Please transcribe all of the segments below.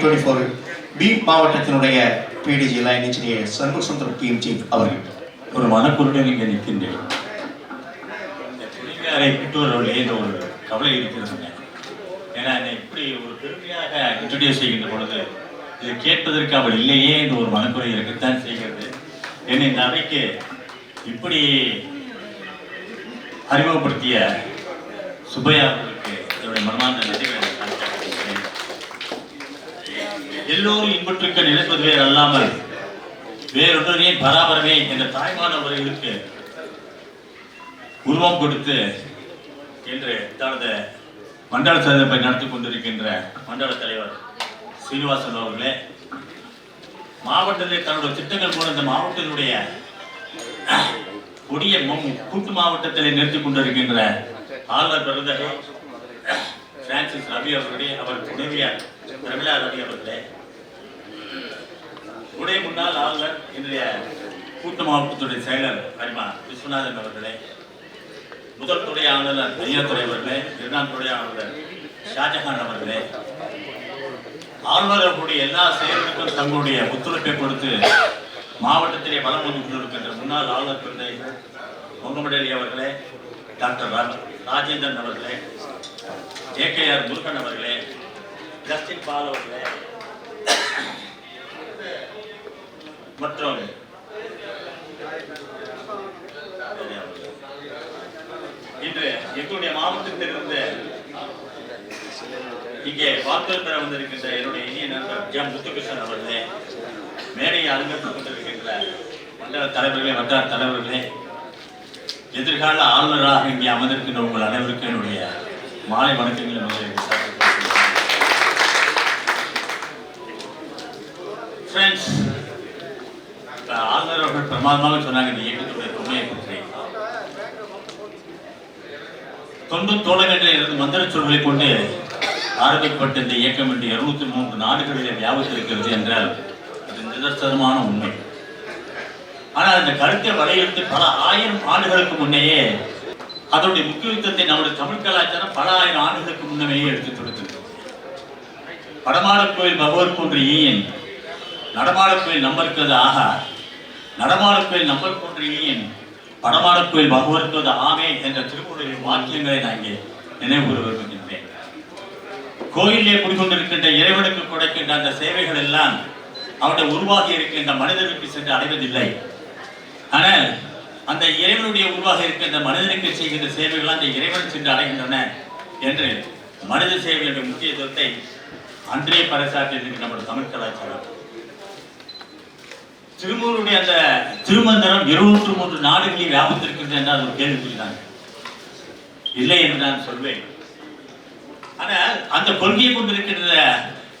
Twenty ஃபோரில் B மாவட்டத்தினுடைய PDG Lion engineer Shanmuga Sundaram PMG அவர்கள். ஒரு மனக்குருடன் இங்கே நிற்கின்றேன். புலிங்காரை பெற்றோர்கள் ஏதோ ஒரு கவலை இருக்கிறதுங்க. ஏன்னா என்னை இப்படி ஒரு பெருமையாக இன்ட்ரடியூஸ் செய்கின்ற பொழுது இதை கேட்பதற்கு அவள் இல்லையே என்று ஒரு மனக்குறை இருக்கத்தான் செய்கிறது. என்னை இந்த அவைக்கு இப்படி அறிமுகப்படுத்திய சுப்பையா அவர்களுக்கு என்னுடைய மனமார்ந்த எல்லோரும் இன்பற்றுக்க நினைப்பது வேறு அல்லாமல் வேறொன்றே பராபரமே என்ற தாய்மானவர்களுக்கு உருவம் கொடுத்து என்று தனது மண்டல சந்திப்பை நடத்தி கொண்டிருக்கின்ற மண்டல தலைவர் சீனிவாசன் அவர்களே மாவட்டத்தில் தன்னுடைய திட்டங்கள் மூலம் இந்த மாவட்டத்தினுடைய கொடிய கூட்டு மாவட்டத்தில் நிறுத்திக் கொண்டிருக்கின்ற ஆளுநர் பிறந்த பிரான்சிஸ் ரவி அவர்களுடைய அவர் துணைவியார் பிரமிளா ரவி அவர்களே உடைய முன்னாள் ஆளுநர் இன்றைய கூட்டு மாவட்டத்துடைய செயலர் அரிமா விஸ்வநாதன் அவர்களே முதல் துறை ஆளுநர் ஐயாத்துறை அவர்களே இரண்டாம் துறை ஆளுநர் ஷாஜஹான் அவர்களே ஆளுநர் அவர்களுடைய எல்லா செயல்களுக்கும் தங்களுடைய ஒத்துழைப்பை கொடுத்து மாவட்டத்திலே வளம் வந்து கொண்டிருக்கின்ற முன்னாள் ஆளுநர் பிள்ளை முகமது அவர்களே டாக்டர் ராஜேந்திரன் அவர்களே ஏகேஆர் முருகன் அவர்களே ஜஸ்டின் பால் அவர்களே மற்றும் இன்று எங்களுடைய மாவட்டத்திலிருந்து இங்கே வாக்குகள் பெற வந்திருக்கின்ற என்னுடைய இனிய நண்பர் ஜம் முத்துகிருஷ்ணன் அவர்களே மேடையை அலங்கரித்துக் கொண்டிருக்கின்ற மண்டல தலைவர்களே வட்டார தலைவர்களே எதிர்கால ஆளுநராக இங்கே அமர்ந்திருக்கின்ற உங்கள் அனைவருக்கும் என்னுடைய மாலை வணக்கங்களை முதலில் ஃப்ரெண்ட்ஸ் ஆளுநர் அவர்கள் பிரமாதமாக சொன்னாங்க இந்த இயக்கத்துடைய தொன்மையை பற்றி தொண்டு இருந்து மந்திர சொல்களை கொண்டு ஆரம்பிக்கப்பட்ட இந்த இயக்கம் இன்று இருநூத்தி மூன்று நாடுகளிலே வியாபித்திருக்கிறது என்றால் அது நிதர்சனமான உண்மை. ஆனால் இந்த கருத்தை வலியுறுத்தி பல ஆயிரம் ஆண்டுகளுக்கு முன்னையே அதனுடைய முக்கியத்துவத்தை நம்முடைய தமிழ் கலாச்சாரம் பல ஆயிரம் ஆண்டுகளுக்கு முன்னமேயே எடுத்து கொடுத்தது வடமாடக் கோயில் பகவர் போன்ற ஈயன் நடமாடக் கோயில் நம்பருக்கிறது ஆகா நடமாடக்கோயில் நம்பர் போன்ற ஈயன் படமாடக் கோயில் ஆமே என்ற திருக்குறளின் வாக்கியங்களை நான் இங்கே நினைவு வருகின்றேன் கோயிலே குடிக்கொண்டிருக்கின்ற இறைவனுக்கு கொடுக்கின்ற அந்த சேவைகள் எல்லாம் அவருடைய உருவாகி இருக்கின்ற மனிதனுக்கு சென்று அடைவதில்லை. ஆனால் அந்த இறைவனுடைய உருவாக இருக்கின்ற மனிதனுக்கு செய்கின்ற சேவைகள் அந்த இறைவன் சென்று அடைகின்றன என்று மனித சேவைகளுடைய முக்கியத்துவத்தை அன்றே பறைசாற்றியது நம்முடைய தமிழ் கலாச்சாரம். திருமூருடைய அந்த திருமந்திரம் இருநூற்று மூன்று நாடுகளில் வியாபித்திருக்கிறது என்று அவர் ஒரு கேள்விக்குறிதான் இல்லை என்று நான் சொல்வேன். ஆனால் அந்த கொள்கையை கொண்டிருக்கின்ற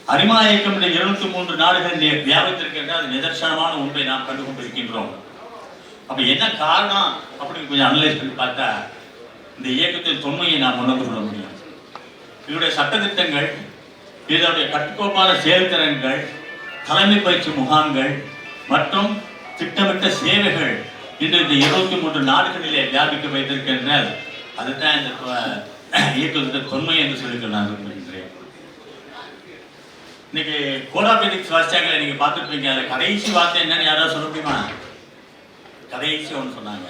அரிமா இயக்கம் என்ற இருநூத்தி மூன்று நாடுகளில் வியாபித்திருக்கின்ற அது நிதர்சனமான உண்மை நாம் கண்டு கொண்டிருக்கின்றோம் அப்ப என்ன காரணம் அப்படின்னு கொஞ்சம் அனலைஸ் பண்ணி பார்த்தா இந்த இயக்கத்தின் தொன்மையை நாம் உணர்ந்து கொள்ள முடியும். இதனுடைய சட்டத்திட்டங்கள் இதனுடைய கட்டுக்கோப்பான செயல்திறன்கள் தலைமை பயிற்சி முகாம்கள் மற்றும் திட்டமிட்ட சேவைகள் இன்று இந்த இருபத்தி மூன்று நாடுகளிலே வியாபிக்க வைத்திருக்கின்றனர். அதுதான் இந்த தொ- இயக்கத்தின் தொன்மை என்று சொல்லி நான் விரும்புகின்றேன். இன்னைக்கு கோடாபெதிக்ஸ் வாசிச்சாங்களே நீங்க பார்த்துருப்பீங்க. அதை கடைசி வார்த்தை என்னன்னு யாராவது சொல்ல முடியுமா? கடைசி ஒன்று சொன்னாங்க.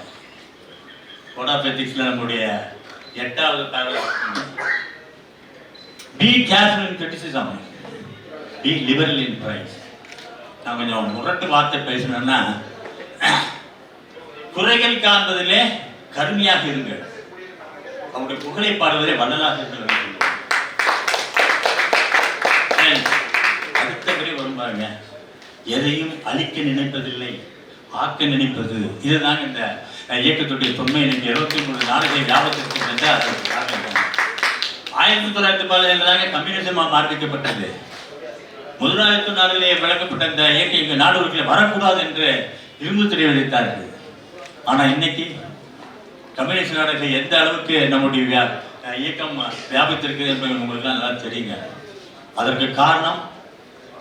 கோடாபெதிக்ஸ்ல நம்முடைய எட்டாவது paragraph be careful in criticism be liberal in praise நான் கொஞ்சம் முரட்டு வார்த்தை பேசணும்னா குறைகள் காண்பதிலே கருமையாக இருங்கள் அவருடைய புகழை பாடுவதிலே வள்ளலாக இருங்கள் அடுத்தபடி வரும் பாருங்க. எதையும் அழிக்க நினைப்பதில்லை ஆக்க நினைப்பது. இதுதான் இந்த இயக்கத்துடைய தொன்மை. எனக்கு இருபத்தி மூணு நாடுகளை ஞாபகத்திற்கு ஆயிரத்தி தொள்ளாயிரத்தி பதினேழு தாங்க கம்யூனிசம் ஆரம்பிக்கப்பட்டது முதலாளித்துவ நாடுகளே விளக்கப்பட்ட இந்த இயக்கம் எங்கள் நாடுகளுக்கு வரக்கூடாது என்று இரும்பு திரை வைத்தார்கள் ஆனால் இன்னைக்கு கம்யூனிஸ்ட் நாடுகள் எந்த அளவுக்கு நம்முடைய வியா- இயக்கம் வியாபித்திருக்கிறது என்பது உங்களுக்கு நல்லா தெரியுங்க. அதற்கு காரணம்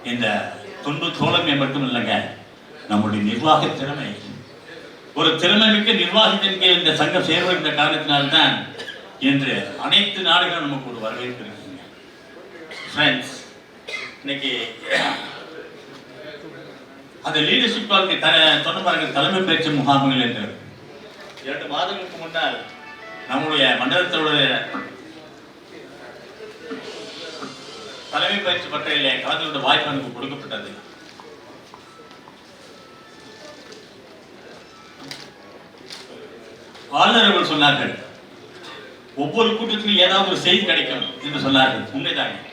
இந்த துண்டு தோழமை மட்டும் இல்லைங்க நம்முடைய நிர்வாக திறமை. ஒரு திறமை மிக்க நிர்வாகத்தின் கீழ் இந்த சங்கம் செயல்படுகின்ற காரணத்தினால்தான் இன்று அனைத்து நாடுகளும் நமக்கு ஒரு வரவேற்பு இருக்குங்க. ஃப்ரெண்ட்ஸ் இன்னைக்கு அந்த லீடர்ஷிப் சொன்ன பாருங்க தலைமை பயிற்சி முகாம்கள் என்று. இரண்டு மாதங்களுக்கு முன்னால் நம்முடைய மண்டலத்தோடைய தலைமை பயிற்சி பட்டறையிலே கலந்து கொண்ட வாய்ப்பு எனக்கு கொடுக்கப்பட்டது. ஆளுநர்கள் சொன்னார்கள் ஒவ்வொரு கூட்டத்திலும் ஏதாவது ஒரு செய்தி கிடைக்கும் என்று சொன்னார்கள். உண்மைதாங்க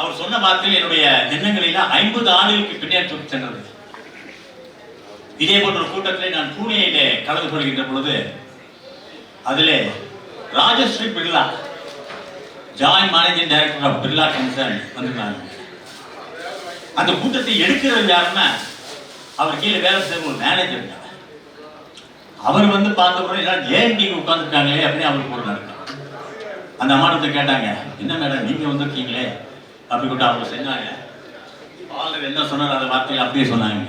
அவர் சொன்ன வார்த்தையில் என்னுடைய எண்ணங்களில ஐம்பது ஆண்டுகளுக்கு பின்னாடி சென்றது. இதே போன்ற ஒரு கூட்டத்திலே நான் பூனேயிலே கலந்து கொள்கின்ற பொழுது அதிலே Rajashree Birla joint managing director of Birla concern வந்திருந்தாங்க. அந்த கூட்டத்தை எடுக்கிறது யாருன்னா அவர் கீழே வேலை செய்யும் ஒரு மேனேஜர் அவர் வந்து பார்த்த உடனே ஏன் நீங்க உட்காந்துருக்காங்களே அப்படின்னு அவருக்கு ஒரு நடக்கும். அந்த அம்மாட்டத்தை கேட்டாங்க என்ன மேடம் நீங்க வந்திருக்கீங்களே? அப்படி கூட அவங்க செஞ்சாங்க. ஆளுநர் என்ன சொன்னார் அந்த வார்த்தையை அப்படியே சொன்னாங்க.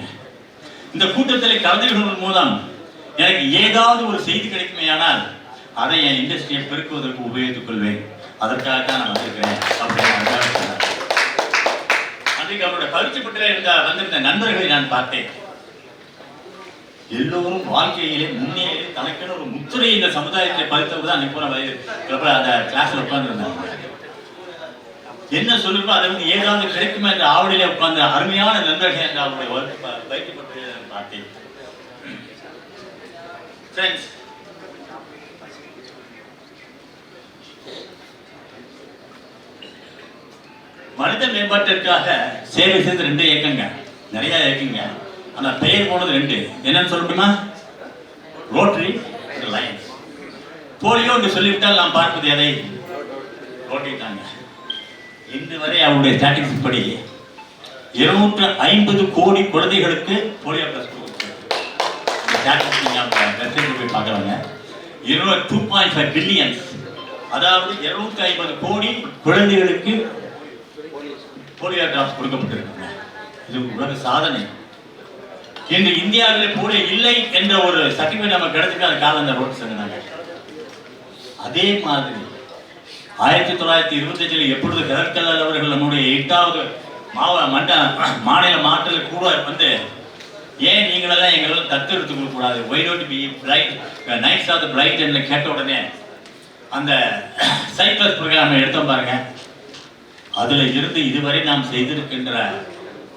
இந்த கூட்டத்தில் கலந்து மூலம் எனக்கு ஏதாவது ஒரு செய்தி கிடைக்குமே ஆனால் அதை என் இண்டஸ்ட்ரியை பெருக்குவதற்கு உபயோகித்துக் கொள்வேன். அதற்காக தான் நான் வந்திருக்கிறேன். அப்படின்னு அன்றைக்கு அவருடைய பயிற்சி பற்றில இருந்த வந்திருந்த நண்பர்களை நான் பார்த்தேன். எல்லோரும் வாழ்க்கையிலே முன்னேறி தனக்கென ஒரு முத்திரை இந்த சமுதாயத்தை பதித்தவர் தான் அன்னைக்கு போன வயது கிளப்ல அந்த கிளாஸ்ல உட்கார்ந்துருந்தாங்க. என்ன சொல்லுமோ அதை வந்து ஏதாவது கிடைக்குமா என்ற ஆவலிலே உட்கார்ந்த அருமையான நண்பர்கள் என்று அவருடைய வகுப்பு பற்றி பார்த்தேன். மனித மேம்பாட்டிற்காக சேவை செய்து ரெண்டு இயக்கங்க. நிறைய இயக்கங்க ஆனா பெயர் போனது ரெண்டு. என்னன்னு சொல்லட்டுமா ரோட்டரி லைன்ஸ் போலியோ என்று சொல்லிவிட்டால் நாம் பார்ப்பது எதை? ரோட்டரி தாங்க. இன்று வரை அவருடைய ஸ்டாட்டிஸ்டிக்ஸ் படி இருநூற்று ஐம்பது கோடி குழந்தைகளுக்கு போலியோ பிளஸ் வெப்சைட் போய் பார்க்கலாங்க. இருநூறு டூ பாயிண்ட் ஃபைவ் பில்லியன்ஸ் அதாவது இருநூத்தி ஐம்பது கோடி குழந்தைகளுக்கு போலியோ டிராப்ஸ் கொடுக்கப்பட்டிருக்குங்க. இது உலக சாதனை. இன்று இந்தியாவிலே போலியோ இல்லை என்ற ஒரு சர்டிஃபிகேட் நம்ம கிடைச்சிட்டு அது காலம் அந்த ரோட் சொன்னாங்க அதே மாதிரி ஆயிரத்தி தொள்ளாயிரத்தி இருபத்தஞ்சில் எப்பொழுது கதற்கல்லால் அவர்கள் நம்முடைய எட்டாவது மாவ மண்ட மாநில மாற்றல் கூட வந்து ஏன் நீங்களெல்லாம் எங்களெல்லாம் தத்தெடுத்து கொடுக்க கூடாது why don't be pride knights of the pride என்று கேட்ட உடனே அந்த சைப்ரஸ் ப்ரோக்ராம் எடுத்தோம் பாருங்க. அதில் இருந்து இதுவரை நாம் செய்திருக்கின்ற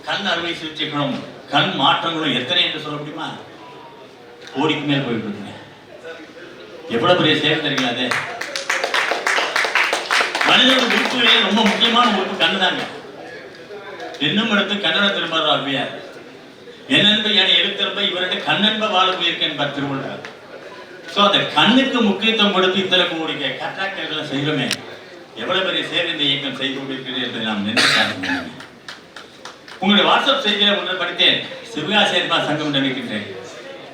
கண் அறுவை சிகிச்சைகளும் கண் மாற்றங்களும் எத்தனை என்று சொல்ல முடியுமா? கோடிக்கு மேல் போயிட்டு இருக்குங்க எவ்வளவு பெரிய சேவை தெரியுங்களா அது? மனிதனோட உறுப்புகளே ரொம்ப முக்கியமான உறுப்பு கண்ணு தாங்க என்னும் இடத்து கன்னட திரும்பார் அவ்வியார். என்னென்ப என எழுத்திருப்ப இவர்கிட்ட கண்ணென்ப வாழ போயிருக்க என்பார் திருவள்ளுவர். ஸோ அந்த கண்ணுக்கு முக்கியத்துவம் கொடுத்து இத்தனை கூடிய கட்டாக்களை செய்கிறோமே. எவ்வளவு பெரிய சேவை இந்த இயக்கம் செய்து கொண்டிருக்கிறது என்று நாம் நினைத்து உங்களுடைய வாட்ஸ்அப் செய்தியை ஒன்று படித்தேன். சிவகாசி சங்கம் நினைக்கின்றேன்.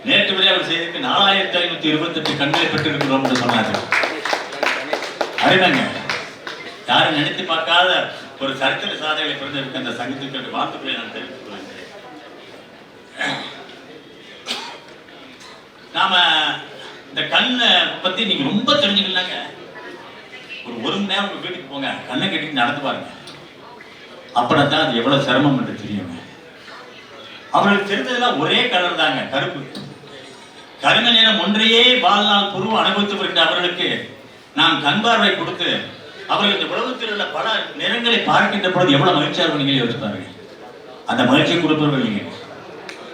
நேற்று வரை அவர் செய்திருக்கு நாலாயிரத்தி ஐநூத்தி இருபத்தெட்டு கண்களை பெற்றிருக்கிறோம் என்று சொன்னார்கள். அறிவாங்க யாரும் நினைத்து பார்க்காத ஒரு சரித்திர சாதனைகளை பிறந்திருக்க அந்த சங்கத்துக்கு வாழ்த்துக்களை நான் தெரிவித்துக் கொள்கிறேன். நாம இந்த கண்ணை பத்தி நீங்க ரொம்ப தெரிஞ்சுக்கலாங்க. ஒரு ஒரு மணி நேரம் உங்க வீட்டுக்கு போங்க. கண்ணை கட்டி நடந்து பாருங்க. அப்படின்னா தான் அது எவ்வளவு சிரமம் என்று தெரியுங்க. அவர்களுக்கு தெரிஞ்சதெல்லாம் ஒரே கலர் தாங்க கருப்பு. கருமை நிறம் ஒன்றையே வாழ்நாள் குரு அனுபவித்து வருகின்ற அவர்களுக்கு நாம் கண் பார்வை கொடுத்து அவர்கள் இந்த உலகத்தில் உள்ள பல நிறங்களை பார்க்கின்ற பொழுது எவ்வளவு மகிழ்ச்சியாக இருக்கும் நீங்களே யோசிப்பார்கள் அந்த மகிழ்ச்சியை கொடுப்பவர்கள் நீங்க.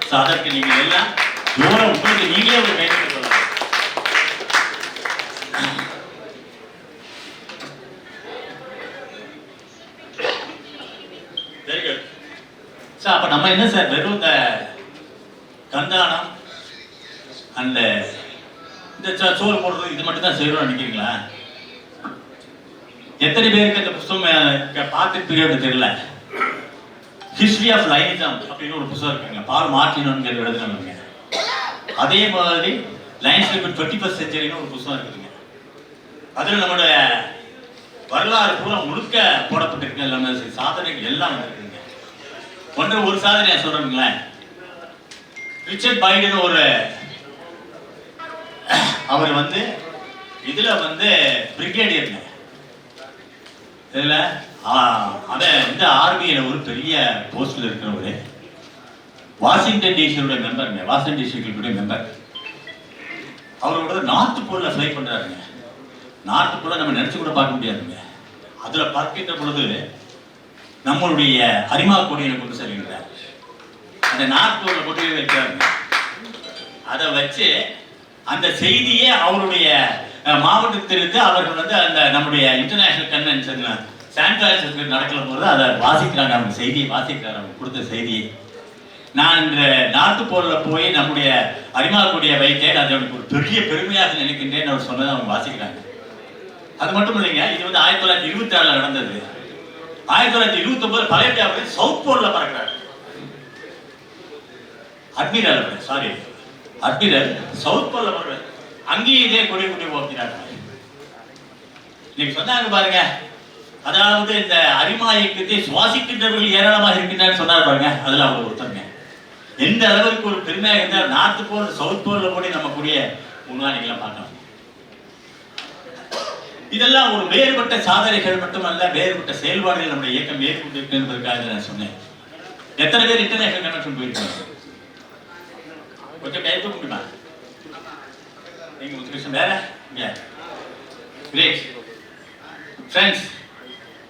So, அதற்கு நீங்க எல்லாம் எவ்வளவு உங்களுக்கு நீங்களே ஒரு கைது கொள்ளலாம். வெரி குட் சார் அப்ப நம்ம என்ன சார் வெறும் இந்த கந்தானம் அந்த இந்த சோறு போடுறது இது மட்டும் தான் செய்யணும்னு நினைக்கிறீங்களா? எத்தனை பேருக்கு அந்த புஸ்தகம் அஹ், தெரியல. ஹிஸ்டரி ஆஃப் லைனிசம் அப்படின்னு ஒரு புத்தகம் இருக்குங்க. பால் மார்டினோங்கிற எழுதுனவங்க அதே மாதிரி லைன்ஸ் டுவெண்ட்டி ஃபஸ்ட் செஞ்சுரின்னு ஒரு புத்தகம் இருக்குதுங்க. அதில் நம்மளுடைய வரலாறு பூரா முழுக்க போடப்பட்டிருக்கு எல்லாமே சாதனைகள் எல்லாம் இருக்குதுங்க ஒன்று ஒரு சாதனையை சொல்கிறேங்களேன் ரிச்சர்ட் பைடன் ஒரு அவர் வந்து இதில் வந்து பிரிகேடியருங்க. இதுல அவன் இந்த ஆர்மியில் ஒரு பெரிய போஸ்ட்ல இருக்கிறவரு வாஷிங்டன் டிசியோட மெம்பருங்க வாஷிங்டன் டிஸ்ட்ரிக்டுடைய மெம்பர் அவரோட நார்த் போல்ல ஃப்ளை பண்றாருங்க. நார்த் போல நம்ம நினைச்சு கூட பார்க்க முடியாதுங்க. அதுல பார்க்கின்ற பொழுது நம்மளுடைய அரிமா கொடியை கொண்டு செல்கின்றார். அந்த நார்த் போல கொண்டு வைக்கிறாருங்க. அதை வச்சு அந்த செய்தியே அவருடைய அஹ், அவர்கள் வந்து அந்த நம்முடைய இன்டர்நேஷனல் கன்வென்ஷன் சானிடைசருக்கு நடக்கிற போது அதை வாசிக்கிறாங்க அவங்க செய்தியை வாசிக்கிறாங்க அவங்க கொடுத்த செய்தியை. நான் இந்த நாட்டு போரில் போய் நம்முடைய அரிமாக்கூடிய வைத்தேன் அது எனக்கு ஒரு பெரிய பெருமையாக நினைக்கின்றேன் அவர் சொன்னதை அவங்க வாசிக்கிறாங்க. அது மட்டும் இல்லைங்க இது வந்து ஆயிரத்தி தொள்ளாயிரத்தி இருபத்தி ஆறில் நடந்தது. ஆயிரத்தி தொள்ளாயிரத்தி இருபத்தி ஒன்பது பழைய அவர் சவுத் போரில் பறக்கிறார். அட்மிரல் சாரி அட்மிரல் சவுத் போரில் பறக்கிறார். அங்கேயும் இதே கொடி கொடி ஓட்டினாங்க இன்னைக்கு சொன்னாங்க பாருங்க. அதாவது இந்த அரிமா இயக்கத்தை சுவாசிக்கின்றவர்கள் ஏராளமாக இருக்கின்றான்னு சொன்னார் பாருங்க. அதுல அவர் ஒருத்தருங்க. எந்த அளவுக்கு ஒரு பெருமையாக இருந்தால் நார்த் போல் சவுத் போர்ல கூட நம்ம கூடிய முன்னாடிகளை பார்க்கலாம். இதெல்லாம் ஒரு வேறுபட்ட சாதனைகள் மட்டுமல்ல வேறுபட்ட செயல்பாடுகள் நம்முடைய இயக்கம் மேற்கொண்டிருக்கு என்பதற்காக நான் சொன்னேன். எத்தனை பேர் இன்டர்நேஷனல் கன்வென்ஷன் போயிருக்காங்க? கொஞ்சம் கை தூக்க முடியுமா நீங்க முத்துகிருஷ்ணன் வேற கிரேட் ஃப்ரெண்ட்ஸ்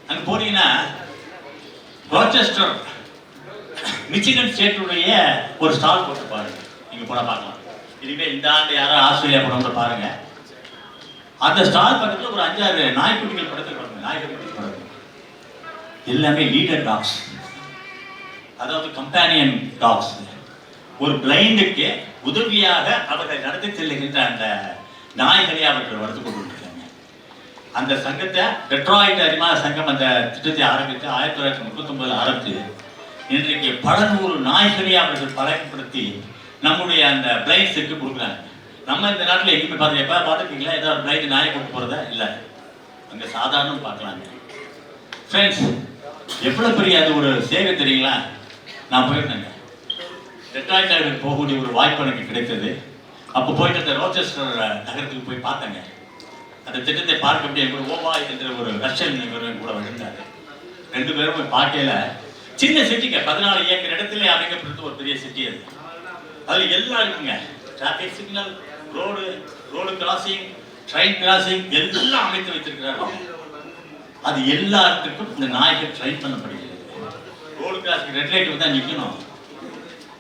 அங்கே போனீங்கன்னா ரோச்செஸ்டர் மிச்சிகன் ஸ்டேட்டுடைய ஒரு ஸ்டால் போட்டு பாருங்க நீங்க போனா பார்க்கலாம் இதுவே இந்த ஆண்டு யாரும் ஆஸ்திரேலியா போனவங்க பாருங்க அந்த ஸ்டால் பக்கத்தில் ஒரு அஞ்சாறு நாய்க்குட்டிகள் படத்தில் பாருங்க நாய்க்குட்டி படம் எல்லாமே லீடர் டாக்ஸ் அதாவது கம்பேனியன் டாக்ஸ் ஒரு பிளைண்டுக்கு உதவியாக அவர்கள் நடத்தி செல்லுகின்ற அந்த நாய்களை அவர்கள் வளர்த்து கொண்டிருக்காங்க அந்த சங்கத்தை டெட்ராய்ட் அரிமா சங்கம் அந்த திட்டத்தை ஆரம்பித்து ஆயிரத்தி தொள்ளாயிரத்தி முப்பத்தொன்பதுல ஆரம்பித்து இன்றைக்கு பல நூறு நாய்களை அவர்கள் பழக்கப்படுத்தி நம்முடைய அந்த பிளைண்ட்ஸுக்கு கொடுக்குறாங்க. நம்ம இந்த நாட்டில் எங்கேயுமே பார்த்து எப்போ பார்த்துருக்கீங்களா? ஏதாவது பிளைண்ட் நாயை கொண்டு போகிறதா இல்லை. அங்கே சாதாரணம் பார்க்கலாங்க. ஃப்ரெண்ட்ஸ் எவ்வளோ பெரிய அது ஒரு சேவை தெரியுங்களா? நான் போயிருந்தேங்க. டெட்ராய்ட் நகருக்கு போகக்கூடிய ஒரு வாய்ப்பு எனக்கு கிடைத்தது. அப்போ போயிட்டு அந்த ரோச்செஸ்டர் நகரத்துக்கு போய் பார்த்தேங்க. அந்த திட்டத்தை பார்க்க முடியாது கூட ஓவா என்ற ஒரு ரஷ்யன் நிறுவனம் கூட இருந்தார் ரெண்டு பேரும் போய் சின்ன சிட்டிங்க. பதினாலு ஏக்கர் இடத்துல அமைக்கப்பட்ட ஒரு பெரிய சிட்டி அது. அது எல்லாம் இருக்குங்க. Traffic signal road road crossing train crossing எல்லாம் அமைத்து வச்சிருக்கிறாங்க அது எல்லாத்துக்கும் இந்த நாய்கள் ட்ரெயின் பண்ணப்படுகிறது. ரோடு கிராசிங் ரெட் லைட் வந்தா நிற்கணும்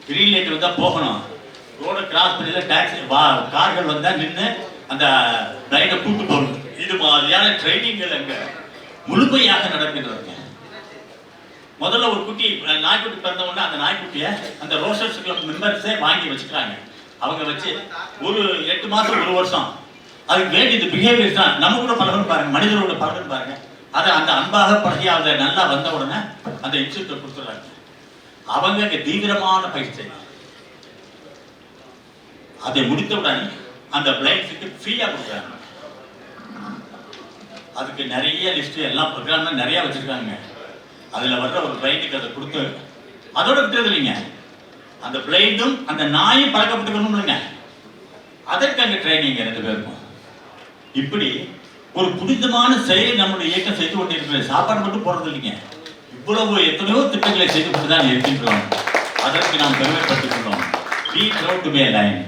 கிரீன் லைட் வந்தால் போகணும். ரோடை கிராஸ் பண்ணல டாக்ஸி வா கார்கள் வந்தால் நின்று அந்த லைனை கூட்டு போகணும். இது மாதிரியான ட்ரைனிங்கள் அங்கே முழுமையாக நடக்கின்றதுங்க. முதல்ல ஒரு குட்டி நாய்க்குட்டி பிறந்த உடனே அந்த நாய்க்குட்டியை அந்த ரோஷர்ஸ் கிளப் மெம்பர்ஸே வாங்கி வச்சுக்கிறாங்க. அவங்க வச்சு ஒரு எட்டு மாதம் ஒரு வருஷம். அதுக்கு வேண்டியது பிஹேவியர் தான். நம்ம கூட பழகணும் பாருங்க மனிதரோட பழகணும் பாருங்க. அதை அந்த அன்பாக பழகி அதை நல்லா வந்த உடனே அந்த இன்ஸ்டியூட்டை கொடுத்துட்றாங்க. அவங்க தீவிரமான பயிற்சி. அதை முடித்தவுடன் அந்த பிளைண்ட்ஸுக்கு ஃப்ரீயா கொடுக்குறாங்க. அதுக்கு நிறைய லிஸ்ட் எல்லாம் ப்ரோக்ராம் நிறைய வச்சிருக்காங்க. அதுல வர்ற ஒரு பிளைண்டுக்கு அதை கொடுத்து அதோட விட்டது இல்லைங்க. அந்த பிளைண்டும் அந்த நாயும் பழக்கப்பட்டுக்கணும் இல்லைங்க. அதற்கு அங்கே ட்ரைனிங் ரெண்டு பேருக்கும்? இப்படி ஒரு புனிதமான செயலை நம்முடைய இயக்கம் செய்து கொண்டிருக்கிறது. சாப்பாடு மட்டும் போறது இல்லைங்க. இவ்வளவு எத்தனையோ திட்டங்களை செய்து கொண்டு தான் இருக்கின்றோம் அதற்கு நாம் பெருமைப்பட்டுக் be proud to be Lion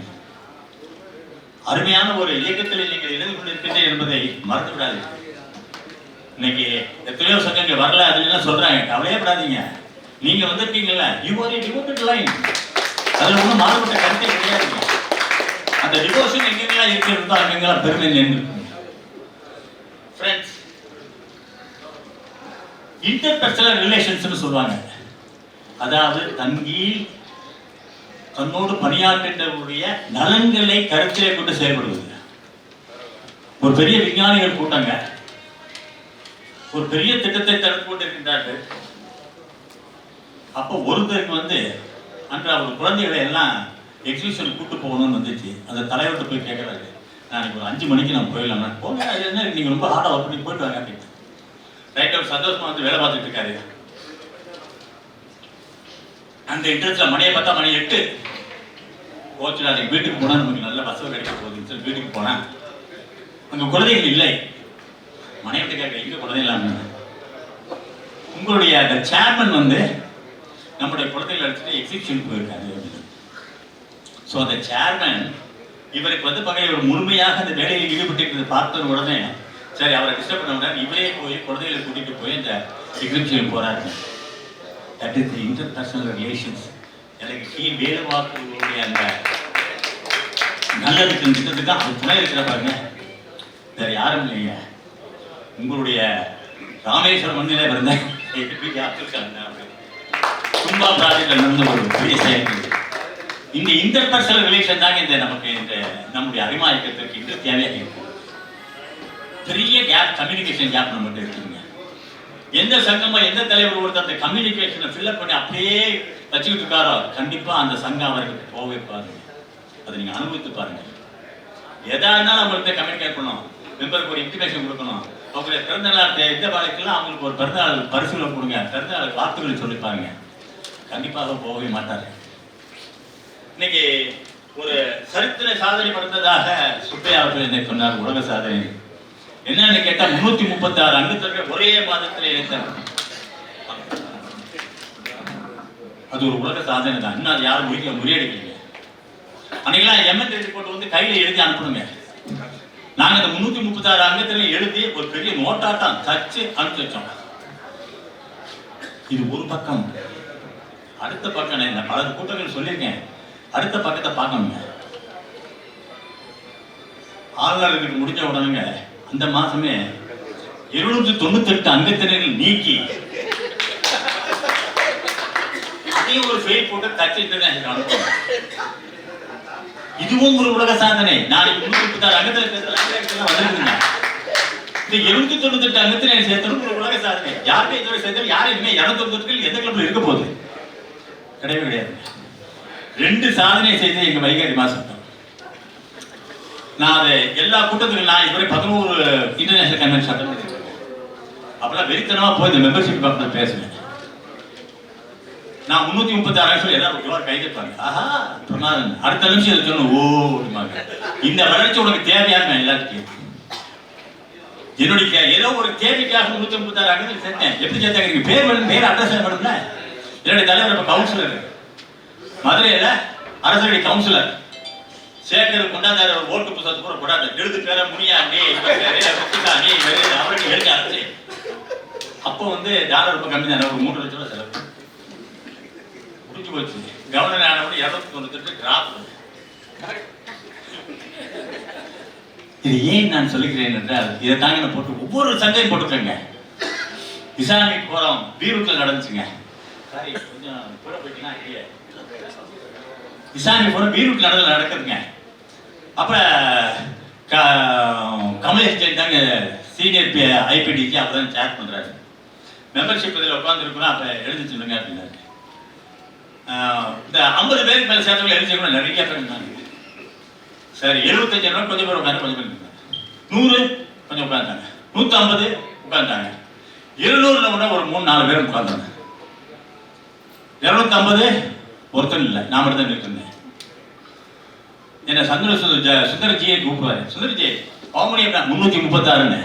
அருமையான ஒரு இயக்கத்தில் நீங்கள் இணைந்து கொண்டிருக்கின்றேன் என்பதை மறந்து இன்னைக்கு எத்தனையோ சங்கங்கள் வரல அதுலாம் சொல்றாங்க கவலையப்படாதீங்க நீங்க வந்திருக்கீங்கல்ல யூ ஆர் டிவோட்டட் லைன் அதுல ஒன்றும் மாறுபட்ட கருத்தே கிடையாது. அந்த டிவோஷன் எங்கெங்கெல்லாம் இருக்கிறதோ அங்கெங்கெல்லாம் பெருமை நின்று ஃப்ரெண்ட்ஸ் இன்டர்பர்சனல் ரிலேஷன்ஸ்னு சொல்லுவாங்க. அதாவது தங்கி தன்னோடு பணியாற்றுகின்றவருடைய நலன்களை கருத்திலே கொண்டு செயல்படுவது. ஒரு பெரிய விஞ்ஞானிகள் கூட்டங்க. ஒரு பெரிய திட்டத்தை தடுத்து கொண்டிருக்கின்றார்கள். அப்போ ஒருத்தருக்கு வந்து அன்று அவர் குழந்தைகளை எல்லாம் எக்ஸிபிஷன் கூட்டு போகணும்னு வந்துச்சு. அந்த தலைவர்கிட்ட போய் கேட்குறாரு நாளைக்கு ஒரு அஞ்சு மணிக்கு நான் போயிடலாம் போங்க அது என்ன நீங்கள் ரொம்ப ஹார்டாக ஒர்க் பண்ணி போயிட்டு வாங்க அப்படின்னு. ரைட் அவர் சந்தோஷமா வந்து வேலை பார்த்துட்டு இருக்காரு. அந்த இன்ட்ரெஸ்ட்ல மணியை பார்த்தா மணி எட்டு. போச்சு நாளைக்கு வீட்டுக்கு போனா நமக்கு நல்ல வசதி கிடைக்க போகுதுன்னு சொல்லி வீட்டுக்கு போனேன். அங்க குழந்தைகள் இல்லை. மனைவிட்டு கேட்க எங்க குழந்தை இல்லாமல் உங்களுடைய அந்த சேர்மன் வந்து நம்முடைய குழந்தைகளை எடுத்துட்டு எக்ஸிபிஷன் போயிருக்காரு. ஸோ அந்த சேர்மன் இவருக்கு வந்து பகையில் ஒரு முழுமையாக அந்த வேலையில் ஈடுபட்டு பார்த்த உடனே சரி அவரை டிஸ்டர்ப் பண்ண முடியாது. இவரே போய் குழந்தைகளை கூட்டிட்டு போய் இந்த எக்ஸிபிஷன் போறாரு. That is interpersonal relations எனக்கு கீழ் வேறுபாடுகளுடைய அந்த நல்லது திட்டத்துக்கு அது துணை இருக்கிற பாருங்க. வேற யாரும் இல்லைங்க. உங்களுடைய ராமேஸ்வரம் மண்ணிலே பிறந்தேன் சும்மா ப்ராஜெக்ட்ல நடந்த ஒரு பெரிய செயல் இந்த இன்டர் பர்சனல் ரிலேஷன் தாங்க இந்த நமக்கு இந்த நம்முடைய அறிமா இயக்கத்திற்கு இன்று தேவையாக இருக்கும். பெரிய கேப் கம்யூனிகேஷன் கேப் நம்மகிட்ட இருக்குங்க எந்த சங்கமா எந்த தலைவர் ஒருத்தர் அந்த கம்யூனிகேஷனை ஃபில்அப் பண்ணி அப்படியே வச்சுக்கிட்டு இருக்காரோ கண்டிப்பா அந்த சங்கம் அவருக்கு போகவே பாருங்க. அதை நீங்க அனுபவித்து பாருங்க. எதா இருந்தாலும் அவங்கள்ட்ட கம்யூனிகேட் பண்ணணும் மெம்பருக்கு ஒரு இன்டிமேஷன் கொடுக்கணும். அவங்களுடைய பிறந்த நாள் தே- இந்த வாழ்க்கைலாம் அவங்களுக்கு ஒரு பிறந்த நாள் பரிசுகளை கொடுங்க. பிறந்த நாள் வாழ்த்துக்களை சொல்லி பாருங்க. கண்டிப்பாக போகவே மாட்டாரு. இன்னைக்கு ஒரு சரித்திர சாதனை படுத்ததாக சுப்பையா அவர்கள் என்னை சொன்னார் உலக சாதனை. என்னன்னு கேட்டா முன்னூத்தி முப்பத்தி ஆறு அங்கத்தர்கள் ஒரே மாதத்துல எடுத்தாங்க அது ஒரு உலக சாதனை தான். இன்னும் அது யாரும் முடிக்க முறியடிக்கலைங்க அன்னைக்கெல்லாம் எம்எல்ஏ ரிப்போர்ட் வந்து கையில எழுதி அனுப்பணுங்க நாங்க அந்த முன்னூத்தி முப்பத்தி ஆறு அங்கத்துல எழுதி ஒரு பெரிய நோட்டாட்டம் தச்சு அனுப்பிச்சு வச்சோம். இது ஒரு பக்கம். அடுத்த பக்கம் நான் பல கூட்டங்கள் சொல்லியிருக்கேன். அடுத்த பக்கத்தை பார்க்கணுங்க ஆளுநர்களுக்கு முடிஞ்ச உடனேங்க இந்த மாசமே இருநூத்தி தொண்ணூத்தி எட்டு அங்கத்தினர்கள் நீக்கி அதையும் ஒரு ஃபெயில் போட்டு தச்சு இன்டர்நேஷனல் அனுப்புவோம் இதுவும் ஒரு உலக சாதனை. நாளைக்கு முன்னூத்தி முப்பத்தாறு அங்கத்தில் இருக்கிற வந்திருக்குங்க. இந்த எழுநூத்தி தொண்ணூத்தி எட்டு அங்கத்தினர் சேர்த்தலும் ஒரு உலக சாதனை. யாருமே இதுவரை சேர்த்தாலும் யாரும் இனிமே இருநூத்தி தொண்ணூத்தி எந்த கிளப்ல இருக்க போகுது? கிடையவே கிடையாது. ரெண்டு சாதனை செய்து எங்க வைகாரி மாசம். நான் அதை எல்லா கூட்டத்துக்கும் நான் இதுவரை பதினோரு இன்டர்நேஷனல் கன்வென்ஷன் அட்டன் பண்ணிருக்கேன் அப்பெல்லாம் வெறித்தனமாக போய் இந்த மெம்பர்ஷிப் பக்கத்தில் பேசுவேன் நான் முந்நூற்றி முப்பத்தி ஆறாயிரம் சொல்லி எல்லாரும் ஒரு கை ஆஹா பிரமாதம் அடுத்த நிமிஷம் இதை சொல்லணும். ஓ அப்படிம்பாங்க. இந்த வளர்ச்சி உனக்கு தேவையான எல்லாத்துக்கும் என்னுடைய கே- ஏதோ ஒரு தேவைக்காக முந்நூற்றி முப்பத்தி ஆறு அங்கே சேர்த்தேன். எப்படி சேர்த்தாங்க? பேர் வேணும் பேர் அட்ரஸ் வேணும்ல. என்னுடைய தலைவர் இப்போ கவுன்சிலர் மதுரையில் அரசடி கவுன்சிலர் சேகர் கொண்டாந்தாரு ஓட்டு புத்தகத்தை கூட கொண்டாந்தார் எழுது பேர முனியாண்டி முத்துசாமி அவருக்கு எழுதி அரைச்சு அப்போ வந்து டாலர் ரொம்ப கம்மி தானே ஒரு மூன்று லட்சம் ரூபாய் செலவு. முடிஞ்சு போச்சு. கவர்னர் ஆனவங்க இரநூத்தி தொண்ணூத்தி டிராப் இது ஏன் நான் சொல்லுகிறேன் என்றால் இதை தாங்க நான் போட்டு ஒவ்வொரு சந்தையும் போட்டுக்கங்க இஸ்லாமிக் போறோம் பீருக்கள் நடந்துச்சுங்க. சாரி கொஞ்சம் கூட போயிட்டீங்கன்னா இல்லையே. இஸ்லாமிக் போறோம் பீருக்கில் நடந்து நடக்குதுங்க. அப்புறம் க- கமலேஷ் ஜெயின் தாங்க சீனியர் ஐபிடிக்கு அப்போ தான் சேர் பண்ணுறாரு மெம்பர்ஷிப் இதில் உட்காந்துருக்கணும் அப்போ எழுதி சொல்லுங்க அப்படின்னாரு. இந்த ஐம்பது பேருக்கு மேலே சேர்த்தவங்க எழுதி நிறைய பேர் இருந்தாங்க. சரி எழுபத்தஞ்சு ரூபா கொஞ்சம் பேர் உட்காந்து கொஞ்சம் பேர் இருந்தாங்க நூறு கொஞ்சம் உட்காந்துட்டாங்க நூற்றி ஐம்பது உட்காந்துட்டாங்க இருநூறுல கூட ஒரு மூணு நாலு பேர் உட்காந்தாங்க இரநூத்தி ஐம்பது ஒருத்தன் இல்லை நான் மட்டும் தான் நிற்கிறேன் என்ன சந்திர சுந்தர சுந்தரஜியை கூப்பிடுவாரு சுந்தரஜி காமெடி அப்படின்னா முந்நூற்றி முப்பத்தாறுன்னு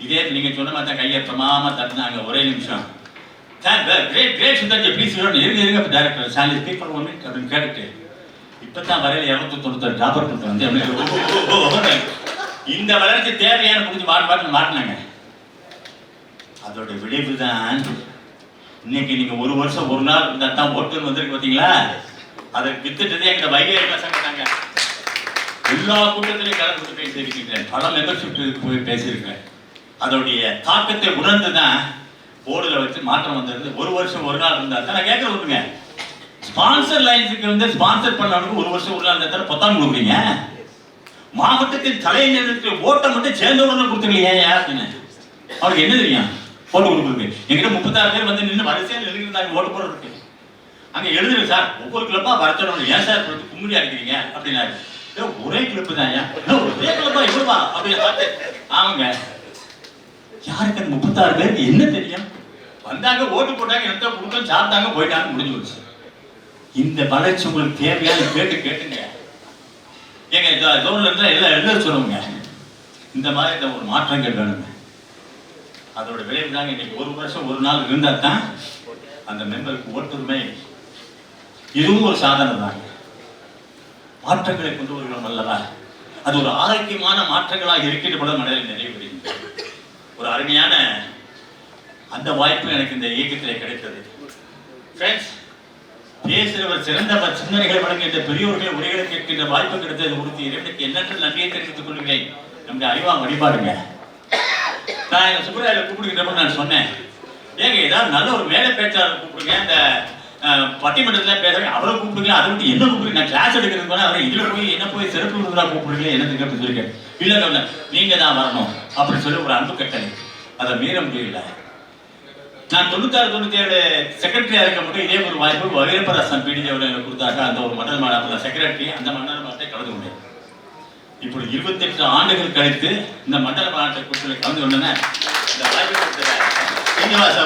இதே நீங்கள் சொன்ன மாதிரி தான் கையை பிரமாம தட்டினாங்க ஒரே நிமிஷம் கிரேட் கிரேட் சுந்தர்ஜி ப்ளீஸ் இருங்க இருங்க டேரக்டர் சாலி ஸ்பீக் பண்ண அப்படின்னு கேட்டுட்டு இப்போ தான் வரையில் இரநூத்தி தொண்ணூத்தாறு டாப்பர் பண்ணிட்டு வந்து அப்படின்னு இந்த வளர்ச்சி தேவையான புரிஞ்சு மாட்டு மாட்டு மாட்டினாங்க அதோட விளைவு தான் இன்னைக்கு நீங்கள் ஒரு வருஷம் ஒரு நாள் இருந்தா தான் ஓட்டுன்னு வந்திருக்கு பார்த்தீங்களா அதை வித்துட்டதே எங்கள் வைகை பசங்க எல்லா கூட்டத்திலையும் கலந்து பேசியிருக்கிறேன் பல மெம்பர்ஷிப் போய் பேசியிருக்கேன் அதோடைய தாக்கத்தை உணர்ந்து தான் போர்டில் வச்சு மாற்றம் வந்திருந்து ஒரு வருஷம் ஒரு நாள் இருந்தா தான் நான் கேட்க விட்டுங்க ஸ்பான்சர் லைன்ஸுக்கு வந்து ஸ்பான்சர் பண்ணவனுக்கு ஒரு வருஷம் ஒரு நாள் இருந்தா தானே பத்தாம் கொடுக்குறீங்க? மாவட்டத்தின் தலைநகருக்கு ஓட்டை மட்டும் சேர்ந்தவுடனே கொடுத்துருக்கீங்க ஏன் அப்படின்னு. அவருக்கு என்ன தெரியும்? ஓட்டு கொடுக்குறது எங்கிட்ட முப்பத்தாறு பேர் வந்து நின்று வரிசையில் எழுதிருந்தாங்க ஓட்டு போடுறதுக்கு. அங்கே எழுதுங்க சார். ஒவ்வொரு கிளப்பாக வரச்சணும் ஏன் சார் இப்படி கும்மிடி அடிக்கிறீங்க? அப்படின்னாரு. ஒரே கிளப்பு தான் ஒரே கிளப்பா இவ்வளவா அப்படின்னு பார்த்து ஆமாங்க. யாருக்கு அந்த முப்பத்தாறு பேருக்கு என்ன தெரியும்? வந்தாங்க ஓட்டு போட்டாங்க எந்த கொடுத்தோம் சாப்பிட்டாங்க போயிட்டாங்க முடிஞ்சு போச்சு இந்த வளர்ச்சி உங்களுக்கு தேவையான கேட்டு கேட்டுங்க. ஏங்க ஜோன்ல இருந்தா எல்லாம் எழுத சொல்லுங்க இந்த மாதிரி இந்த ஒரு மாற்றங்கள் வேணுங்க. அதோட விளைவு தாங்க இன்னைக்கு ஒரு வருஷம் ஒரு நாள் இருந்தா தான் அந்த மெம்பருக்கு ஓட்டுரிமை. இதுவும் ஒரு சாதனை தாங்க மாற்றங்களை கொண்டு வருகிறோம் அல்லவா அது ஒரு ஆரோக்கியமான மாற்றங்களாக இருக்கின்ற பொழுது மனதில் நிறைவேறுகிறது ஒரு அருமையான அந்த வாய்ப்பு எனக்கு இந்த இயக்கத்தில் கிடைத்தது. ஃப்ரெண்ட்ஸ் பேசுகிறவர் சிறந்தவர் சிந்தனைகளை வழங்குகின்ற பெரியோர்களை உரைகளை கேட்கின்ற வாய்ப்பு கிடைத்தது உறுதி இறைவனுக்கு எண்ணற்ற நன்றியை தெரிவித்துக் கொள்கிறேன். நம்முடைய அறிவா வழிபாடுங்க. நான் எங்க சுப்ராயில கூப்பிடுகின்றப்ப நான் சொன்னேன் ஏங்க ஏதாவது நல்ல ஒரு மேலே பேச்சாளர் கூப்பிடுங்க. இந்த பட்டிமன்றத்தில் பேசுறேன். அவரை கூப்பிடுங்க அதை விட்டு என்ன கூப்பிடுங்க நான் கிளாஸ் எடுக்கிறது போனா அவரை இதுல போய் என்ன போய் சிறப்பு விருதுரா கூப்பிடுறீங்க என்னத்துக்கு அப்படி சொல்லிருக்கேன் இல்லை இல்ல நீங்கள் தான் வரணும். அப்படின்னு சொல்லி ஒரு அன்பு கட்டளை. அதை மீற முடியல. நான் தொண்ணூத்தாறு தொண்ணூத்தி ஏழு செக்ரட்டரியா இருக்க மட்டும் இதே ஒரு வாய்ப்பு. வீரப்பராசன் பிடிஜி அவர்கள் எனக்கு கொடுத்தாங்க அந்த ஒரு மண்டல மாநாட்டில் செக்ரட்டரி அந்த மண்டல மாநாட்டை கலந்து கொண்டேன். இப்படி இருபத்தெட்டு ஆண்டுகள் கழித்து இந்த மண்டல மாநாட்டை கூட்டத்தில் கலந்து கொண்டேன். இந்த வாய்ப்பு கொடுத்த சீனிவாச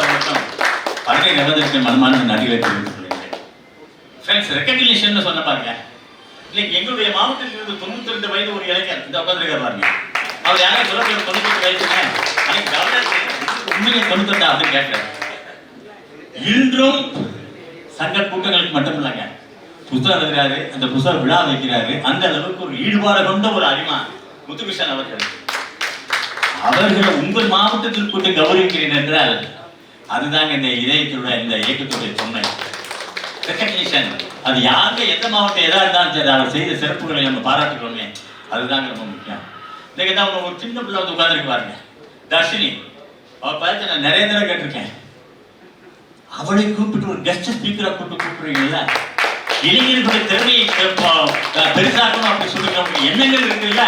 பழகை நிபந்தனைக்கு மனமான நன்றிகளை தெரிவித்துக் கொள்கிறேன் ஃப்ரெண்ட்ஸ் ரெக்கக்னிஷன் சொன்ன பாருங்க. இன்னைக்கு எங்களுடைய மாவட்டத்தில் இருந்து தொண்ணூத்தி ரெண்டு வயது ஒரு இளைஞர் இந்த உட்காந்துருக்கார் பாருங்க. அவர் யாரும் சொல்ல தொண்ணூத்தி ரெண்டு வயசுங்க அன்னைக்கு கவர்னர் உண்மையிலே தொண்ணூத்தி ரெண்டு அப்படின்னு கேட்கிறார். இன்றும் சங்க கூட்டங்களுக்கு மட்டும் இல்லைங்க புத்தகம் எழுதுறாரு அந்த புத்தக விழா வைக்கிறாரு. அந்த அளவுக்கு ஒரு ஈடுபாடு கொண்ட ஒரு அரிமா முத்துகிருஷ்ணன் அவர்கள். அவர்களை உங்கள் மாவட்டத்தில் கூட்டி கௌரவிக்கிறேன் என்றால் அதுதாங்க இந்த இதயத்தோட இந்த இயக்கத்துடைய தொன்மை. ரெக்கக்னிஷன் அது யாருங்க எந்த மாவட்டம் எதாக இருந்தாலும் சரி அவர் செய்த சிறப்புகளை நம்ம பாராட்டுகிறோமே. அதுதாங்க ரொம்ப முக்கியம். இன்னைக்கு தான் ஒரு சின்ன பிள்ளை வந்து உட்காந்துருக்கு பாருங்க. தர்ஷினி அவ பார்த்து நான் நிறைய தடவை கேட்டிருக்கேன். அவளை கூப்பிட்டு ஒரு கெஸ்ட் ஸ்பீக்கரை கூப்பிட்டு கூப்பிடுறீங்கல்ல? இளைஞர்களுடைய திறமையை பெருசாக்கணும் அப்படின்னு சொல்லிக்கிற எண்ணங்கள் இருக்குல்ல?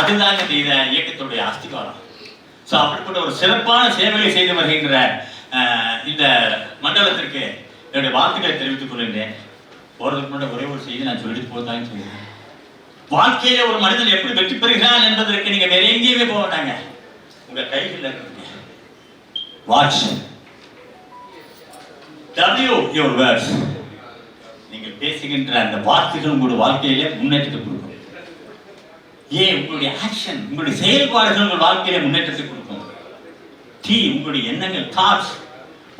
அதுதாங்க இந்த இயக்கத்துடைய அஸ்திகாரம் ஸோ அப்படிப்பட்ட ஒரு சிறப்பான சேவையை செய்து வருகின்ற இந்த மண்டலத்திற்கு என்னுடைய வாழ்த்துக்களை தெரிவித்துக் கொள்கின்றேன் போறதுக்கு முன்னாடி ஒரே ஒரு செய்தி நான் சொல்லிட்டு போதான்னு சொல்லுவேன் வாழ்க்கையில ஒரு மனிதன் எப்படி வெற்றி பெறுகிறான் என்பதற்கு நீங்க வேற எங்கேயுமே போக மாட்டாங்க. உங்க கைகள் இருக்குங்க. வாட்ச் டபிள்யூ யுவர் வேர்ட்ஸ் நீங்கள் பேசுகின்ற அந்த வார்த்தைகள் உங்களுடைய வாழ்க்கையிலே முன்னேற்றத்தை கொடுக்கும். ஏன்? உங்களுடைய ஆக்ஷன் உங்களுடைய செயல்பாடுகள் உங்கள் வாழ்க்கையில முன்னேற்றத்தை கொடுக்கும். டி உங்களுடைய எண்ணங்கள் தாட்ஸ்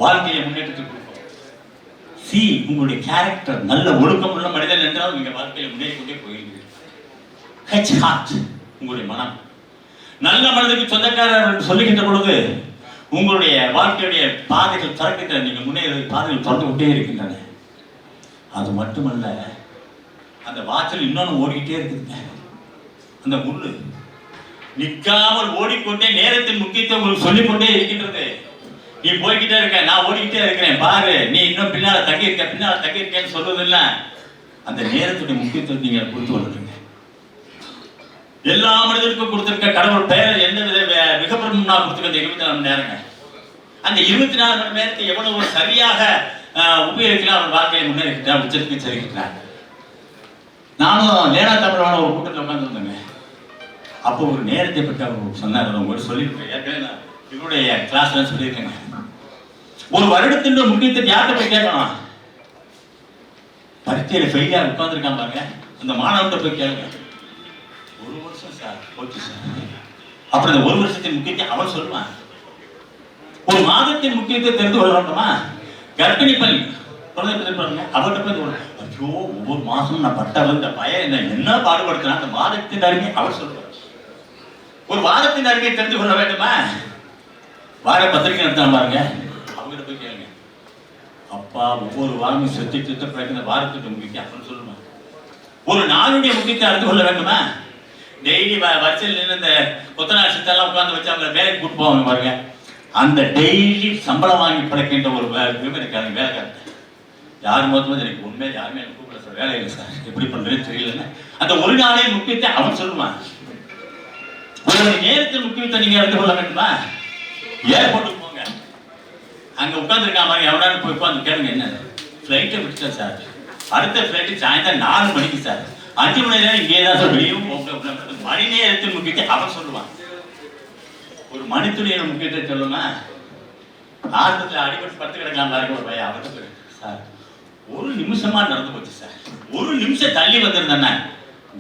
வாழ்க்கையில முன்னேற்றத்துக்கு கொடுக்கும். சி உங்களுடைய கேரக்டர் நல்ல ஒழுக்கம் உள்ள மனிதன் என்றால் நீங்கள் வாழ்க்கையில் முன்னேறி கொண்டே ஹெச் ஹார்ட் உங்களுடைய மனம். நல்ல மனதுக்கு சொந்தக்காரர் சொல்லுகின்ற பொழுது உங்களுடைய வாழ்க்கையுடைய பாதைகள் திறக்கின்றன நீங்கள் முன்னேற பாதைகள் திறந்து கொண்டே இருக்கின்றன. அது மட்டுமல்ல அந்த வாசல் இன்னொன்று ஓடிக்கிட்டே இருக்குதுங்க. அந்த முள்ளு. நிற்காமல் ஓடிக்கொண்டே நேரத்தின் முக்கியத்துவம் உங்களுக்கு சொல்லிக்கொண்டே இருக்கின்றது. நீ போய்கிட்டே இருக்க நான் ஓடிக்கிட்டே இருக்கிறேன் பாரு நீ இன்னும் பின்னால தங்கி இருக்க பின்னால தங்கி இருக்கேன்னு சொல்றதில்ல அந்த நேரத்துடைய முக்கியத்துவம் நீங்க கொடுத்து கொள்ளுங்க. எல்லா மனிதருக்கும் கொடுத்திருக்க கடவுள் பெயர் எந்த வித வே- மிகப்பெரும் நான் கொடுத்திருக்க இருபத்தி நாலு மணி நேரங்க. அந்த இருபத்தி நாலு மணி நேரத்தை எவ்வளவு சரியாக உபயோகிக்கலாம் அவர் வாழ்க்கையை முன்னேறிக்கிட்டான் உச்சத்துக்கு சரிக்கிட்டான் நானும் லேனா தமிழான ஒரு கூட்டத்தில் உட்காந்துருந்தேங்க அப்போ ஒரு நேரத்தை பற்றி அவர் சொன்னார் உங்கள்கிட்ட சொல்லியிருக்கேன். ஏற்கனவே நான் இவருடைய கிளாஸ்ல சொல்லியிருக்கேங்க. ஒரு வருடத்தின் முக்கியத்துவம் யார்கிட்ட போய் கேட்கணும்? பரீட்சையில ஃபெயிலியா உட்காந்துருக்கான் பாருங்க. அந்த மாணவர்கிட்ட போய் கேளுங்க. ஒரு வருஷம் சார் போச்சு சார் அப்புறம் இந்த ஒரு வருஷத்தின் முக்கியத்தை அவன் சொல்லுவான். ஒரு மாதத்தின் முக்கியத்தை தெரிந்து கொள்ள வேண்டுமா? கர்ப்பிணி பள்ளி. குழந்தை பாருங்க. அவர்கிட்ட போய் ஒரு, ஐயோ ஒவ்வொரு மாசமும் நான் பட்ட வந்த பையன் என்ன என்ன பாடுபடுத்தினா அந்த மாதத்தின் அருமை அவர் சொல்லுவார் ஒரு வாரத்தின் அருமையை தெரிந்து கொள்ள வேண்டுமா? வார பத்திரிகை நடத்தாம பாருங்க. அவங்ககிட்ட போய் கேளுங்க. அப்பா ஒவ்வொரு வாரமும் செத்துட்டு செத்து பிறகு இந்த வாரத்துக்கு முக்கியம் அப்படின்னு சொல்லுமா? ஒரு நாளுடைய முக்கியத்தை அறிந்து கொள்ள வேண்டுமா? டெய்லி வரிசையில் நின்று இந்த கொத்தனார் சித்தெல்லாம் உட்காந்து வச்சு அவங்க வேலைக்கு கூட்டு போவாங்க பாருங்க. அந்த டெய்லி சம்பளம் வாங்கி பிழைக்கின்ற ஒரு விமன் இருக்காங்க வேலைக்காரங்க யார் மொத்தமும் எனக்கு உண்மையாக யாருமே எனக்கு கூப்பிடல சார். வேலை இல்லை சார். எப்படி பண்ணுறேன்னு தெரியலன்னு. அந்த ஒரு நாளே முக்கியத்தை அவன் சொல்லுவான் உங்களுடைய நேரத்தின் முக்கியத்துவம் நீங்க அறிந்து கொள்ள வேண்டுமா? ஏர்போர்ட்டுக்கு போங்க. அங்க உட்காந்துருக்கா மாதிரி எவனாலும் போய் உட்காந்து கேளுங்க என்ன? ஃப்ளைட்டை விட்டுட்டேன் சார். அடுத்த ஃப்ளைட்டு சாயந்தரம் நாலு மணிக்கு சார். அஞ்சு மணி நேரம் இங்கே தான் சார். வெளியும் போக மணி நேரத்தின் முக்கியத்தை அவன் சொல்லுவான். ஒரு மணித்துணியோட முக்கியத்தை சொல்லுமா ஆரம்பத்தில் அடிபட்டு படுத்து கிடக்கலாம் பாருங்க ஒரு பையன். அவர்கிட்ட சார் ஒரு நிமிஷமா நடந்து போச்சு சார். ஒரு நிமிஷம் தள்ளி வந்திருந்தேன்னா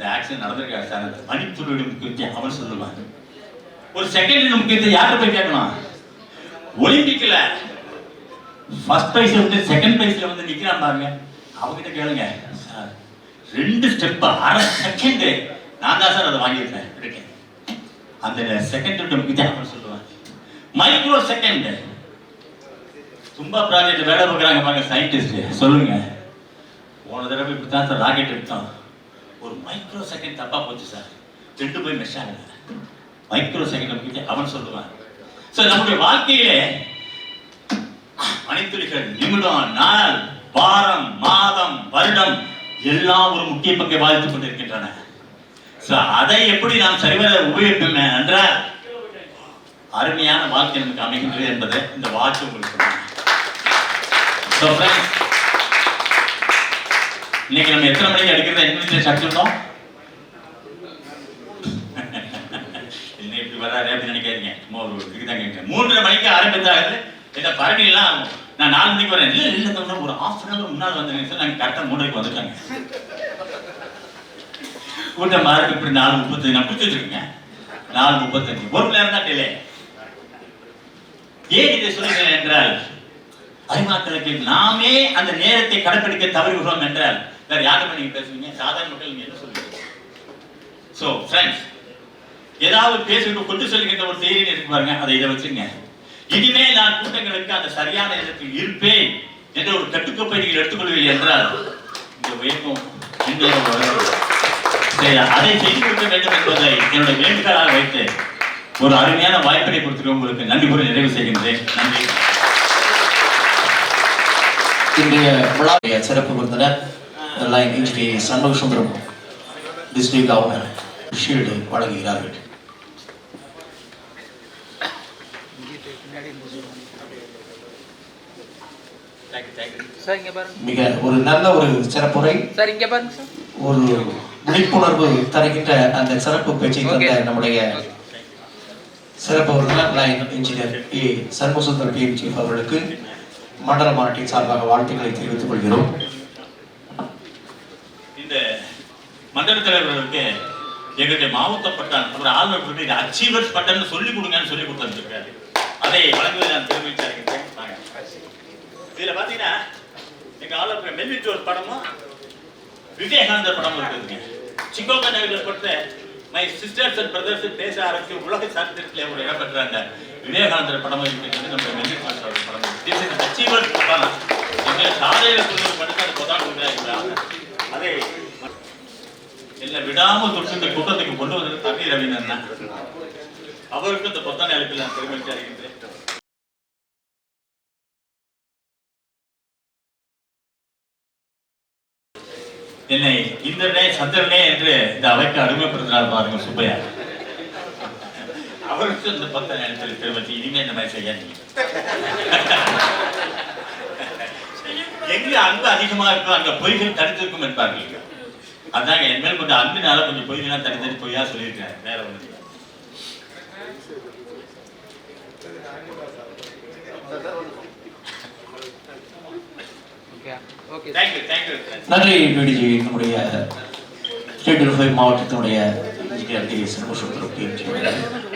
இந்த ஆக்சிடென்ட் நடந்திருக்காரு சார் அந்த மணிப்பொருளுடைய முக்கியத்தை அவன் சொல்லுவாங்க ஒரு செகண்ட் முக்கியத்தை யார்கிட்ட போய் கேட்கணும்? ஒலிம்பிக்ல ஃபர்ஸ்ட் பிரைஸ் வந்து செகண்ட் பிரைஸ்ல வந்து நிக்கிறான் பாருங்க. அவகிட்ட கேளுங்க சார் ரெண்டு ஸ்டெப் அரை செகண்ட் நான் தான் சார் அதை வாங்கியிருக்கேன். இருக்கேன். அந்த செகண்ட் முக்கியத்தை வித்தியாசம் சொல்லுவாங்க மைக்ரோ செகண்ட் தும்பா ப்ராஜெக்ட் வேலை பார்க்குறாங்க பாருங்க சயின்டிஸ்ட் சொல்லுங்க. போன தடவை இப்படி தான் சார் ராக்கெட் எடுத்தோம். ஒரு மைக்ரோ செகண்ட் தப்பா போச்சு சார் ரெண்டு போய் மெஷ் ஆகல. மைக்ரோ செகண்ட் பற்றி அவன் சொல்லுவான். சார் நம்முடைய வாழ்க்கையிலே மணித்துளிகள் நிமிடம் நாள் வாரம் மாதம் வருடம் எல்லாம் ஒரு முக்கிய பங்கை பாதித்துக் கொண்டிருக்கின்றன. சார் அதை எப்படி நாம் சரிவர உபயோகிப்போம் என்றால் அருமையான வாழ்க்கை நமக்கு அமைகின்றது என்பதை இந்த வாக்கு உங்களுக்கு So friends, இன்னைக்கு நம்ம எத்தனை மணிக்கு அடிக்கிறத இங்கிலீஷ்ல அடிச்சிருந்தோம் என்ன இப்படி வராது அப்படின்னு நினைக்காதீங்க. சும்மா ஒரு இதுக்கு தான் கேட்கிறேன் மூன்றரை மணிக்கு ஆரம்பித்தாரு இந்த பரணிலாம் நான் நாலு மணிக்கு வரேன். இல்லை இல்லை தம்பி, ஒரு ஆஃப் அன் அவர் முன்னால் வந்தேன் சார் நாங்கள் கரெக்டாக மூன்றரைக்கு வந்துட்டாங்க. கூட்டம் மாறுக்கு இப்படி நாலு முப்பத்தஞ்சு நான் பிடிச்சி வச்சிருக்கேங்க நாலு முப்பத்தஞ்சு. ஒரு மணி நேரம் தான் டிலே ஏன் இதை சொல்லுகிறேன் என்றால் அறிமாக்களுக்கு நாமே அந்த நேரத்தை கடைப்பிடிக்க தவறுகிறோம் என்றால் வேற யாருமே நீங்க பேசுவீங்க? சாதாரண மக்கள் நீங்க என்ன சொல்லுவீங்க ஸோ ஃப்ரெண்ட்ஸ் ஏதாவது பேசிட்டு கொண்டு சொல்லுகின்ற ஒரு செய்தி இருக்கு பாருங்க. அதை இதை வச்சுங்க. இனிமேல் நான் கூட்டங்களுக்கு அந்த சரியான இடத்தில் இருப்பேன் என்ற ஒரு கட்டுக்கோப்பை நீங்கள் எடுத்துக்கொள்வீர்கள் என்றால் இந்த உயர்வும் அதை செய்து கொடுக்க வேண்டும் என்பதை என்னுடைய வேண்டுகோளாக வைத்து ஒரு அருமையான வாய்ப்பினை கொடுத்துட்டு உங்களுக்கு நன்றி கூறி நிறைவு செய்கின்றேன். நன்றி. இன்றைய விழாவுடைய சிறப்பு விருந்தினர் Lion engineer Shanmuga Sundaram district governor shield வழங்குகிறார்கள் மிக ஒரு நல்ல ஒரு சிறப்புரை. ஒரு விழிப்புணர்வு தருகின்ற அந்த சிறப்பு பேச்சை தந்த. நம்முடைய சிறப்பு விருந்தினர் Lion engineer A Shanmugasundar PM chief அவர்களுக்கு மண்டல மாநாட்டின் சார்பாக வாழ்த்துக்களை தெரிவித்துக் கொள்கிறோம் இந்த மண்டல தலைவர்களுக்கு எங்களுடைய மாவட்ட பட்டன் ஒரு ஆளுநர் இது அச்சீவர்ஸ் பட்டன் சொல்லி கொடுங்கன்னு சொல்லி கொடுத்துருக்காரு. அதை வழங்குவதை நான் தெரிவிச்சா இதில் பார்த்தீங்கன்னா எங்கள் ஆளுநர் மெல்லிட்டு படமும் விவேகானந்தர் படமும் இருக்குதுங்க. சிக்கோகா நகரில் பட்ட மை சிஸ்டர்ஸ் அண்ட் பிரதர்ஸ் பேச ஆரம்பிச்சு உலக சாத்திரத்தில் ஒரு இடம் பெற்றாங்க விவேகானந்தர் படமும் இருக்கிறது நம்ம மெல்லிட் மாஸ்டர் படம். அச்சீவர்ஸ் படம். எங்களை சாலையில் கொண்டு மட்டும் அந்த அதை என்ன விடாம தொட்டு இந்த கூட்டத்துக்கு கொண்டு வந்தது தண்ணி ரவீந்திரன் தான். அவருக்கு இந்த பொத்தான அழைப்பில் நான் பெருமைச்சு அறிகின்றேன் என்னை இந்திரனே சந்திரனே என்று இந்த அவைக்கு அருமைப்படுத்தினார் பாருங்க சுப்பையா. அவருக்கு இந்த பத்தான அழைப்பில் பெருமைச்சு இனிமே இந்த மாதிரி செய்யாதீங்க. எங்க அன்பு அதிகமா இருக்கோ அங்க பொய்கள் தடுத்திருக்கும் என்பார்கள். அதாங்க என் மேல் கொஞ்சம் அன்பினால கொஞ்சம் பொய்களாம் தனி தனி பொய்யா சொல்லியிருக்கேன் வேற ஒன்று நன்றி பிடிஜி நம்முடைய ஸ்டேட் மாவட்டத்தினுடைய இன்ஜினியர் டி சண்முகசுந்தரம்